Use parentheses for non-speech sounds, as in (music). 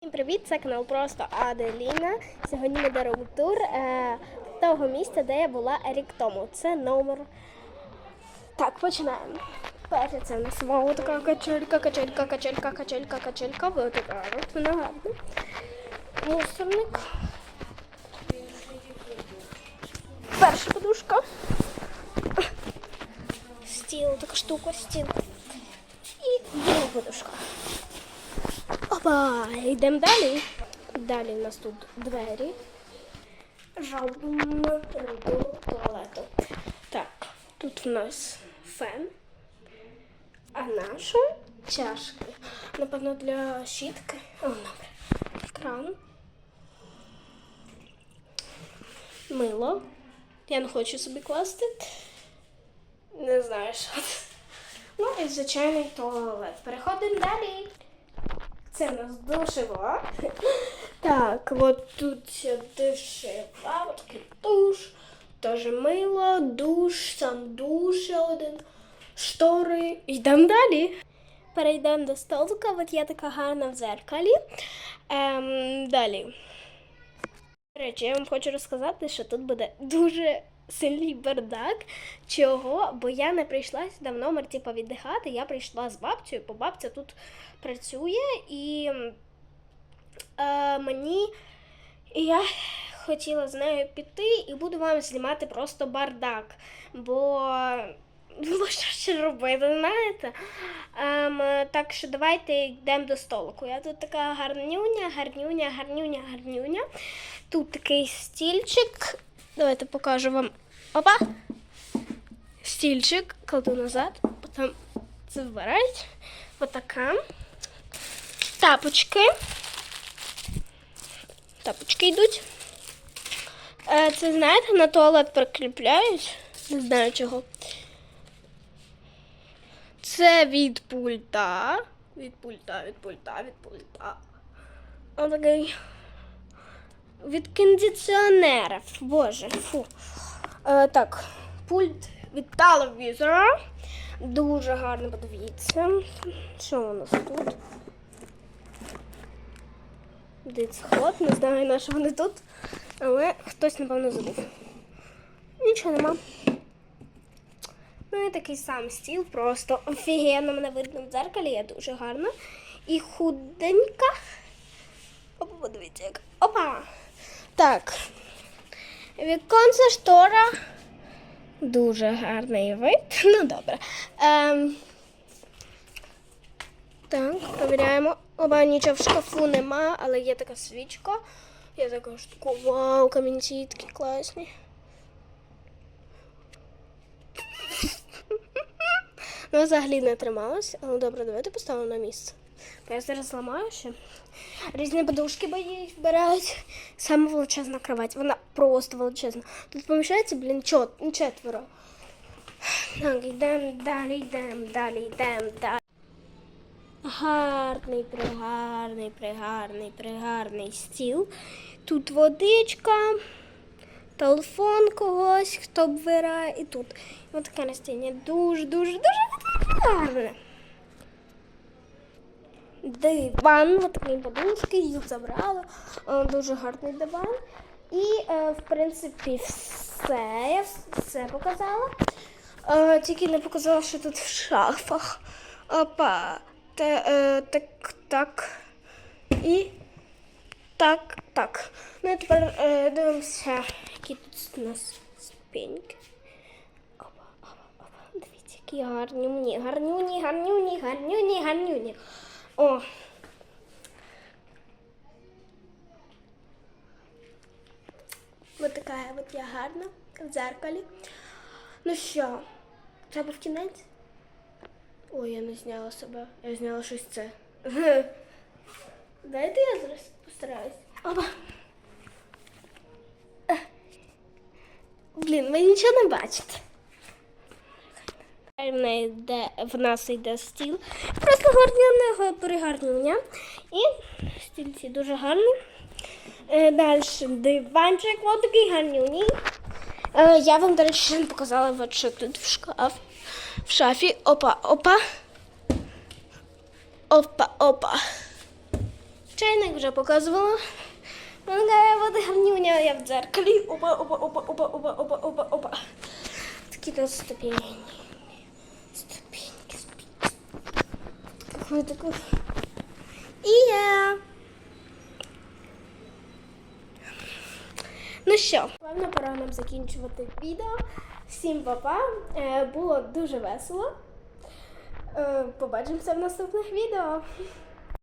Всім привіт! Це канал Просто Аделіна. Сьогодні ми даруємо тур е, того місця, де я була рік тому. Це номер. Так, починаємо. Перше це у нас така качелька, качелька, качелька, качелька, качелька. Така вона гарна. Мусорник. Перша подушка. Стіл, така штука, стіл. І друга подушка. Опа, йдемо далі. Далі у нас тут двері. Жалобно до туалету. Так, тут у нас фен. А наша чашки. Напевно, для щітки. О, добре. Кран. Мило. Я не хочу собі класти. Не знаю, що. Ну і звичайний туалет. Переходимо далі. Це у нас душева. (laughs) Так, от тут душева, от такий душ, теж мило, душ, сам душ один, штори. Йдемо далі. Перейдемо до столика, от я така гарна в зеркалі. Ем, далі. До речі, я вам хочу розказати, що тут буде дуже сильний бардак. Чого? Бо я не прийшла сюди в номер типу, віддихати. Я прийшла з бабцею, бо бабця тут працює і е, мені. І я хотіла з нею піти і буду вам знімати просто бардак. Бо. Ну, що ще робити, знаєте? Ем, так що давайте йдемо до столику. Я тут така гарнюня, гарнюня, гарнюня, гарнюня. Тут такий стільчик. Давайте покажу вам. Опа! Стільчик, кладу назад, потім це вбирають. Отака. Тапочки. Тапочки йдуть. Це, знаєте, на туалет прикріпляють. Не знаю чого. Це від пульта. Від пульта, від пульта, від пульта. Отакий. Від кондиціонерів. Боже, фу. Е, так, пульт від телевізора. Дуже гарно подивіться. Що у нас тут? Дицход, не знаю, на що вони тут, але хтось, напевно, забув. Нічого нема. Ну і такий сам стіл, просто офігенно мене видно в дзеркалі, я дуже гарна. І худенька. Подивіться. Опа! Так. Віконце штора. Дуже гарний вид. (laughs) Ну, добре. Ем, так, перевіряємо. Оба нічого в шкафу нема, але є така свічка. Я така штука. Вау, камінці такі класні. (laughs) Ну, взагалі не трималась. Але добре, давайте поставимо на місце. Я зараз зламаю ще. Різні подушки бої вбирають. Саме величезна кровать. Вона просто величезна. Тут поміщається, блін, чот, четверо. Так, йдемо далі, йдемо далі, йдемо далі. Гарний, пригарний, пригарний, пригарний стіл. Тут водичка, телефон когось, хто вбирає, і тут. Ось таке настіння дуже, дуже, дуже гарне. Диван, такі подушки, їх забрала. Е, Дуже гарний диван. І, е, в принципі, все. Я все показала. Е, Тільки не показала, що тут в шафах. Опа. Так, так. І так, так. Ну і тепер дивимося, які тут у нас ступеньки. Опа, опа, опа. Дивіться, які гарнюні, гарнюні, гарнюні, гарнюні, гарнюні. О. Вот такая вот я гарна в дзеркалі. Ну що, це був кінець? Ой, я не зняла себе. Я зняла щось це. (laughs) Дайте я зараз постараюсь. Опа. Блін, ви нічого не бачите. В, нас йде стіл. Просто гарнюня, пригарнюня. І стільці дуже гарні. Е, Далі диванчик, ось такий гарнюній. Е, я вам, до речі, не показала, от що тут в шкаф. В шафі. Опа, опа. Опа, опа. чайник вже показувала. Води гарнюня, я в дзеркалі. Опа, опа, опа, опа, опа, опа, опа, опа. Такі тут ступені. Таку. І я. Ну що, певно, пора нам закінчувати відео. Всім па-па. Е, Було дуже весело. Е, Побачимося в наступних відео.